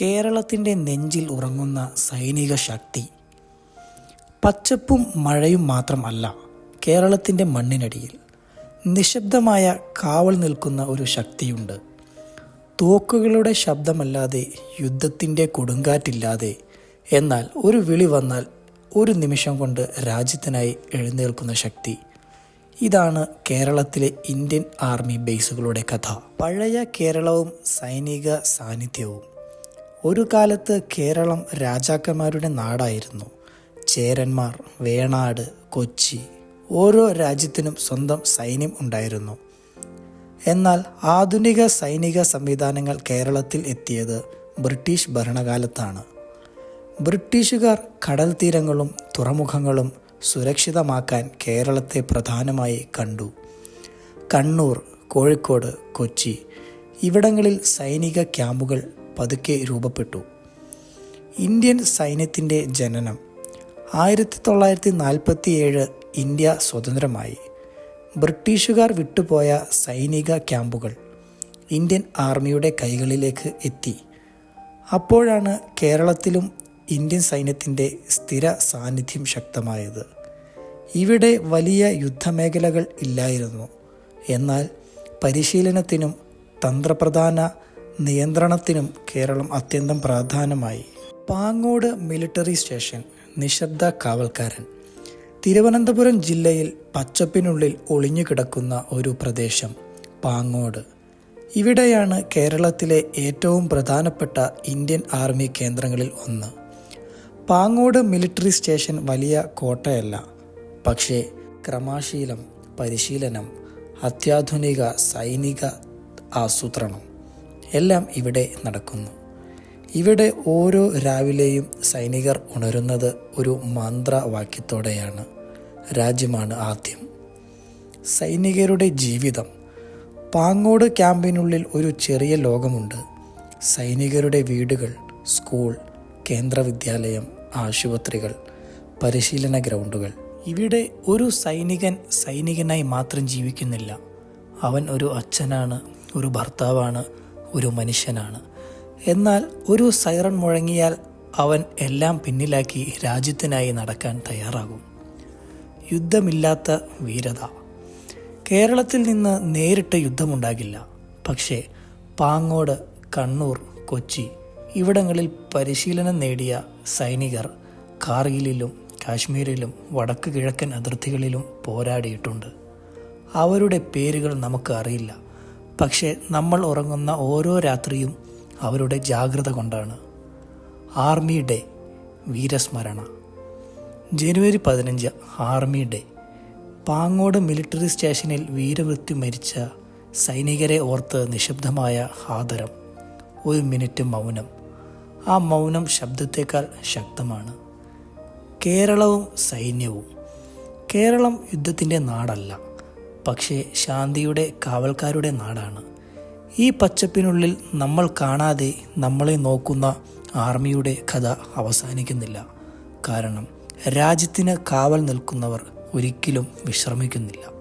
കേരളത്തിന്റെ നെഞ്ചിൽ ഉറങ്ങുന്ന സൈനിക ശക്തി. പച്ചപ്പും മഴയും മാത്രമല്ല കേരളത്തിന്റെ മണ്ണിനടിയിൽ നിശബ്ദമായ കാവൽ നിൽക്കുന്ന ഒരു ശക്തിയുണ്ട്. തോക്കുകളുടെ ശബ്ദമല്ലാതെ യുദ്ധത്തിന്റെ കൊടുങ്കാറ്റില്ലാതെ. എന്നാൽ ഒരു വിളി വന്നാൽ ഒരു നിമിഷം കൊണ്ട് രാജ്യത്തിനായി എഴുന്നേൽക്കുന്ന ശക്തി. ഇതാണ് കേരളത്തിലെ ഇന്ത്യൻ ആർമി ബേസുകളുടെ കഥ. പഴയ കേരളവും സൈനിക സാന്നിധ്യവും. ഒരു കാലത്ത് കേരളം രാജാക്കന്മാരുടെ നാടായിരുന്നു. ചേരന്മാർ വേണാട് കൊച്ചി ഓരോ രാജ്യത്തിനും സ്വന്തം സൈന്യം ഉണ്ടായിരുന്നു. എന്നാൽ ആധുനിക സൈനിക സംവിധാനങ്ങൾ കേരളത്തിൽ എത്തിയത് ബ്രിട്ടീഷ് ഭരണകാലത്താണ്. ബ്രിട്ടീഷുകാർ കടൽ തീരങ്ങളും തുറമുഖങ്ങളും സുരക്ഷിതമാക്കാൻ കേരളത്തെ പ്രധാനമായി കണ്ടു. കണ്ണൂർ കോഴിക്കോട് കൊച്ചി ഇവിടങ്ങളിൽ സൈനിക ക്യാമ്പുകൾ പതുക്കെ രൂപപ്പെട്ടു. ഇന്ത്യൻ സൈന്യത്തിന്റെ ജനനം ആയിരത്തി തൊള്ളായിരത്തി നാൽപ്പത്തി ഏഴ് ഇന്ത്യ സ്വതന്ത്രമായി. ബ്രിട്ടീഷുകാർ വിട്ടുപോയ സൈനിക ക്യാമ്പുകൾ ഇന്ത്യൻ ആർമിയുടെ കൈകളിലേക്ക് എത്തി. അപ്പോഴാണ് കേരളത്തിലും ഇന്ത്യൻ സൈന്യത്തിന്റെ സ്ഥിര സാന്നിധ്യം ശക്തമായത്. ഇവിടെ വലിയ യുദ്ധമേഖലകൾ ഇല്ലായിരുന്നു. എന്നാൽ പരിശീലനത്തിനും തന്ത്രപ്രധാന നിയന്ത്രണത്തിനും കേരളം അത്യന്തം പ്രാധാന്യമായി. പാങ്ങോട് മിലിറ്ററി സ്റ്റേഷൻ നിശബ്ദ കാവൽക്കാരൻ. തിരുവനന്തപുരം ജില്ലയിൽ പച്ചപ്പിനുള്ളിൽ ഒളിഞ്ഞുകിടക്കുന്ന ഒരു പ്രദേശം പാങ്ങോട്. ഇവിടെയാണ് കേരളത്തിലെ ഏറ്റവും പ്രധാനപ്പെട്ട ഇന്ത്യൻ ആർമി കേന്ദ്രങ്ങളിൽ ഒന്ന്. പാങ്ങോട് മിലിറ്ററി സ്റ്റേഷൻ വലിയ കോട്ടയല്ല. പക്ഷേ ക്രമാശീലം പരിശീലനം അത്യാധുനിക സൈനിക ആസൂത്രണം എല്ലാം ഇവിടെ നടക്കുന്നു. ഇവിടെ ഓരോ രാവിലെയും സൈനികർ ഉണരുന്നത് ഒരു മന്ത്രവാക്യത്തോടെയാണ്. രാജ്യമാണ് ആദ്യം. സൈനികരുടെ ജീവിതം. പാങ്ങോട് ക്യാമ്പിനുള്ളിൽ ഒരു ചെറിയ ലോകമുണ്ട്. സൈനികരുടെ വീടുകൾ സ്കൂൾ കേന്ദ്ര വിദ്യാലയം ആശുപത്രികൾ പരിശീലന ഗ്രൗണ്ടുകൾ. ഇവിടെ ഒരു സൈനികൻ സൈനികനായി മാത്രം ജീവിക്കുന്നില്ല. അവൻ ഒരു അച്ഛനാണ് ഒരു ഭർത്താവാണ് ഒരു മനുഷ്യനാണ്. എന്നാൽ ഒരു സൈറൺ മുഴങ്ങിയാൽ അവൻ എല്ലാം പിന്നിലാക്കി രാജ്യത്തിനായി നടക്കാൻ തയ്യാറാകും. യുദ്ധമില്ലാത്ത വീരത. കേരളത്തിൽ നിന്ന് നേരിട്ട് യുദ്ധമുണ്ടാകില്ല. പക്ഷേ പാങ്ങോട് കണ്ണൂർ കൊച്ചി ഇവിടങ്ങളിൽ പരിശീലനം നേടിയ സൈനികർ കാർഗിലിലും കാശ്മീരിലും വടക്ക് കിഴക്കൻ അതിർത്തികളിലും പോരാടിയിട്ടുണ്ട്. അവരുടെ പേരുകൾ നമുക്ക് അറിയില്ല. പക്ഷേ നമ്മൾ ഉറങ്ങുന്ന ഓരോ രാത്രിയും അവരുടെ ജാഗ്രത കൊണ്ടാണ്. Army day വീരസ്മരണ. ജനുവരി പതിനഞ്ച് ആർമി ഡേ. പാങ്ങോട് മിലിറ്ററി സ്റ്റേഷനിൽ വീരമൃത്യു മരിച്ച സൈനികരെ ഓർത്ത് നിശബ്ദമായ ആദരം. ഒരു മിനിറ്റ് മൗനം. ആ മൗനം ശബ്ദത്തേക്കാൾ ശക്തമാണ്. കേരളവും സൈന്യവും. കേരളം യുദ്ധത്തിന്റെ നാടല്ല. പക്ഷേ ശാന്തിയുടെ കാവൽക്കാരുടെ നാടാണ്. ഈ പച്ചപ്പിനുള്ളിൽ നമ്മൾ കാണാതെ നമ്മളെ നോക്കുന്ന ആർമിയുടെ കഥ അവസാനിക്കുന്നില്ല. കാരണം രാജ്യത്തിന് കാവൽ നിൽക്കുന്നവർ ഒരിക്കലും വിശ്രമിക്കുന്നില്ല.